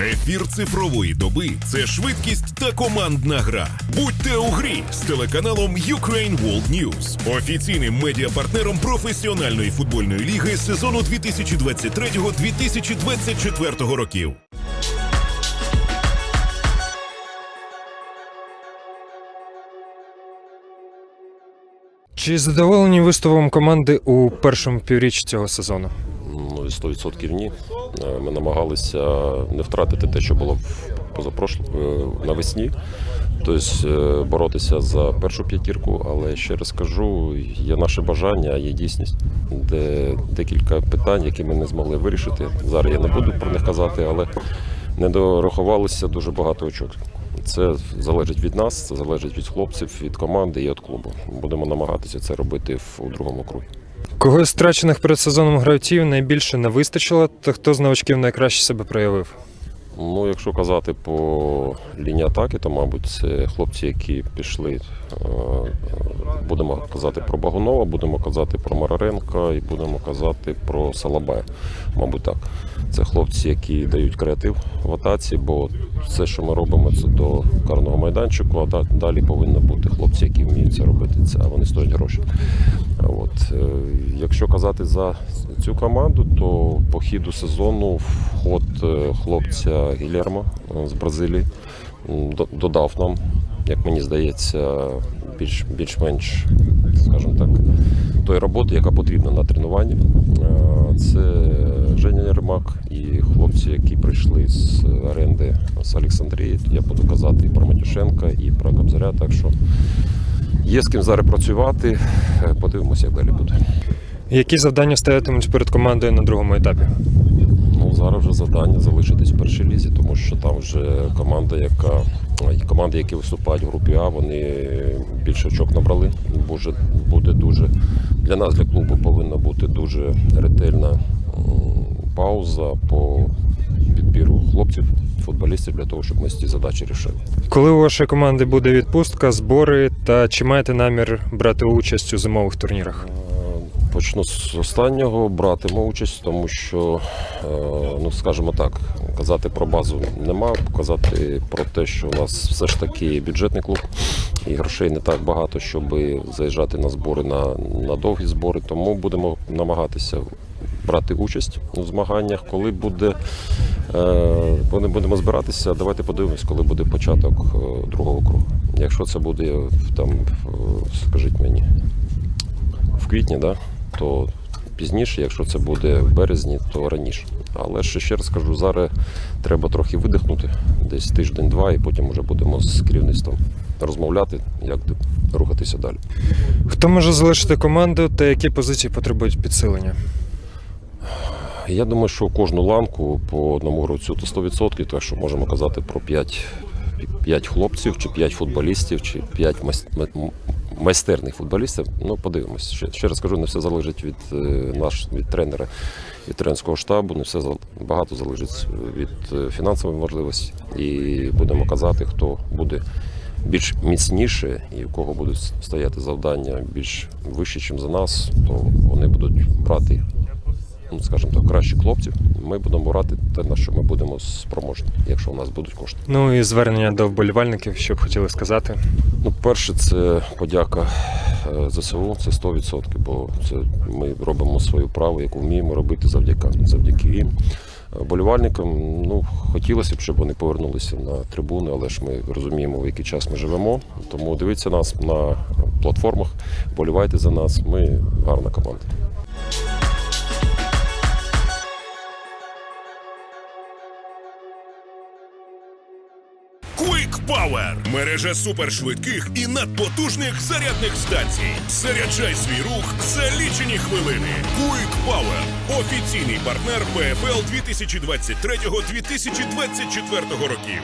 Ефір цифрової доби це швидкість та командна гра. Будьте у грі з телеканалом Ukraine World News, офіційним медіапартнером професіональної футбольної ліги сезону 2023-2024 років. Чи задоволені виступом команди у першому півріччі цього сезону? Ну, 100% ні. Е, Ми намагалися не втратити те, що було позапрошло е, навесні. Тобто е, боротися за першу п'ятірку, але ще раз кажу, є наше бажання, є дійсність, де декілька питань, які ми не змогли вирішити. Зараз я не буду про них казати, але не дорахувалося дуже багато очок. Це залежить від нас, це залежить від хлопців, від команди і від клубу. Будемо намагатися це робити у другому кругу. Кого з втрачених перед сезоном гравців найбільше не вистачило, та хто з новачків найкраще себе проявив? Ну, якщо казати по лінії атаки, то, мабуть, це хлопці, які пішли. е, Будемо казати про Багунова, будемо казати про Мараренка і будемо казати про Салабая. Мабуть, так. Це хлопці, які дають креатив в атаці, бо все, що ми робимо, це до карного майданчику, а далі повинні бути хлопці, які вміють це робити. Це, а вони стоять гроші. От, е, якщо казати за цю команду, то по ходу сезону вход хлопця Гілермо е, з Бразилії додав нам, як мені здається, більш, більш-менш, скажімо так, тої роботи, яка потрібна на тренуванні. Е, Це Женя Єрмак і хлопці, які прийшли з оренди з Олександрії. Я буду казати і про Матюшенка, і про Кобзаря. Так що є з ким зараз працювати. Е, Подивимося, як далі буде. Які завдання стоятимуть перед командою на другому етапі? Зараз вже завдання залишитись в першій лізі, тому що там вже команда, яка команди, які виступають в групі А, вони більше очок набрали. Буде, буде дуже для нас, для клубу, повинна бути дуже ретельна пауза по підбіру хлопців, футболістів для того, щоб ми ці задачі рішили. Коли у вашої команди буде відпустка, збори та чи маєте намір брати участь у зимових турнірах? Е, Почну з останнього. Братиму участь, тому що, е, ну скажімо так, казати про базу нема, казати про те, що у нас все ж таки бюджетний клуб і грошей не так багато, щоб заїжджати на збори на, на довгі збори. Тому будемо намагатися брати участь у змаганнях. Коли буде е, вони будемо збиратися, давайте подивимось, коли буде початок е, другого кругу. Якщо це буде там, скажіть мені, в квітні, да, то пізніше, якщо це буде в березні, то раніше. Але ще ще раз скажу, зараз треба трохи видихнути, десь тиждень-два, і потім вже будемо з керівництвом розмовляти, як рухатися далі. Хто може залишити команду та які позиції потребують підсилення? Я думаю, що кожну ланку по одному гравцю то 100%, так що можемо казати про 5, 5 хлопців, чи 5 футболістів, чи 5 майстерних футболістів. Ну, подивимось. Ще, ще раз кажу, не все залежить від е, наш, від тренера, від тренерського штабу, не все багато залежить від е, фінансової можливості. І будемо казати, хто буде більш міцніше і у кого будуть стояти завдання більш вище, ніж за нас, то вони будуть брати ну, скажімо так, кращих хлопців, ми будемо брати те, на що ми будемо спроможні, якщо у нас будуть кошти. Ну і звернення до вболівальників, що б хотіли сказати. Ну, перше, це подяка е, ЗСУ, це 100%, бо це ми робимо свою праву, яку вміємо робити завдяки, завдяки їм. Болівальникам, ну, хотілося б, щоб вони повернулися на трибуни, але ж ми розуміємо, в який час ми живемо. Тому дивіться нас на платформах, болівайте за нас. Ми гарна команда. Quick Power – мережа супершвидких і надпотужних зарядних станцій. Заряджай свій рух за лічені хвилини. Quick Power – офіційний партнер ПФЛ 2023-2024 років.